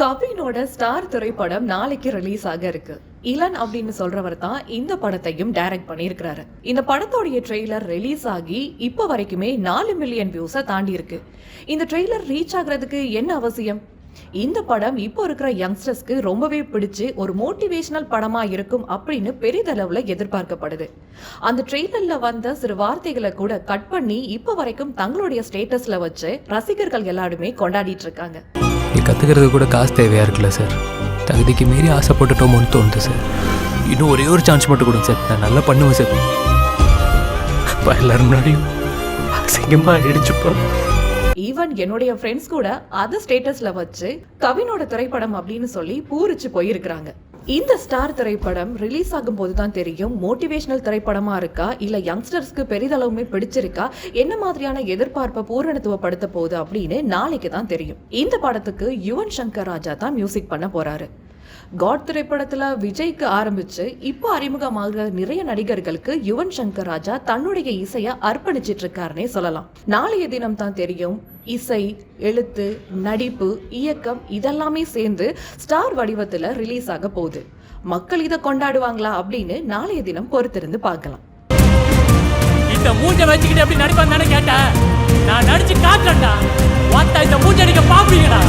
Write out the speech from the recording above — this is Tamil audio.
கவினோட ஸ்டார் திரைப்படம் நாளைக்கு ரிலீஸ் ஆக இருக்கு. இளன் அப்படின்னு சொல்றவர் தான் இந்த படத்தையும் டைரக்ட் பண்ணியிருக்கிறாரு. இந்த படத்தோடைய ட்ரெய்லர் ரிலீஸ் ஆகி இப்போ வரைக்குமே நாலு மில்லியன் வியூஸை தாண்டி இருக்கு. இந்த ட்ரெய்லர் ரீச் ஆகுறதுக்கு என்ன அவசியம்? இந்த படம் இப்போ இருக்கிற யங்ஸ்டர்ஸ்க்கு ரொம்பவே பிடிச்சு ஒரு மோட்டிவேஷனல் படமா இருக்கும் அப்படின்னு பெரிதளவுல எதிர்பார்க்கப்படுது. அந்த ட்ரெய்லர்ல வந்த சிறு வார்த்தைகளை கூட கட் பண்ணி இப்போ வரைக்கும் தங்களுடைய ஸ்டேட்டஸ்ல வச்சு ரசிகர்கள் எல்லாருமே கொண்டாடிட்டு இருக்காங்க. இது கற்றுக்கிறது கூட காசு தேவையாக இருக்குல்ல சார்? தகுதிக்கு மீறி ஆசைப்பட்டுட்டோமோன்னு தோணுது சார். இன்னும் ஒரே ஒரு சான்ஸ் மட்டும் கொடுங்க சார். நான் நல்லா பண்ணுவேன் சார். அப்பா எல்லாரும் முன்னாடியும் அசிங்கமாக ஆயிடுச்சுப்பா ஈவன் என்னுடைய ஃப்ரெண்ட்ஸ் கூட அதர் ஸ்டேட்டஸ்ல வச்சு கவினோட திரைப்படம் அப்படின்னு சொல்லி பூரிச்சு போயிருக்கிறாங்க. இந்த ஸ்டார் திரைப்படம் ரிலீஸ் ஆகும் போது தான் தெரியும். மோட்டிவேஷனல் திரைப்படமா இருக்கா? இல்ல யங்ஸ்டர்ஸ்க்கு பெரிதளவுமே பிடிச்சிருக்கா? என்ன மாதிரியான எதிர்பார்ப்பை பூரணத்துவப்படுத்த போகுது அப்படின்னு நாளைக்கு தான் தெரியும். இந்த படத்துக்கு யுவன் சங்கர் ராஜா தான் மியூசிக் பண்ண போறாரு. காட் திரைப்படத்துல விஜய்க்கு ஆரம்பிச்சு இப்போ அறிமுகமாகிற நிறைய நடிகர்களுக்கு யுவன் சங்கர் ராஜா தன்னுடைய இசைய அர்ப்பணிச்சிட்டு இருக்காருன்னே சொல்லலாம். நாளைய தினம் தான் தெரியும். இசை எழுத்து நடிப்பு இயக்கம் இதெல்லாமே சேர்ந்து ஸ்டார் வடிவத்தில் ரிலீஸ் ஆக போகுது. மக்கள் இதை கொண்டாடுவாங்களா அப்படின்னு நாளைய தினம் பொறுத்திருந்து பார்க்கலாம். இந்த மூஞ்ச வச்சுக்கிட்டு எப்படி நடிப்பான்னு கேட்டேன். நான் நடிச்சு காட்டுறேன்டா. வாத்தா இந்த மூஞ்ச நீங்க பாப்பீங்கடா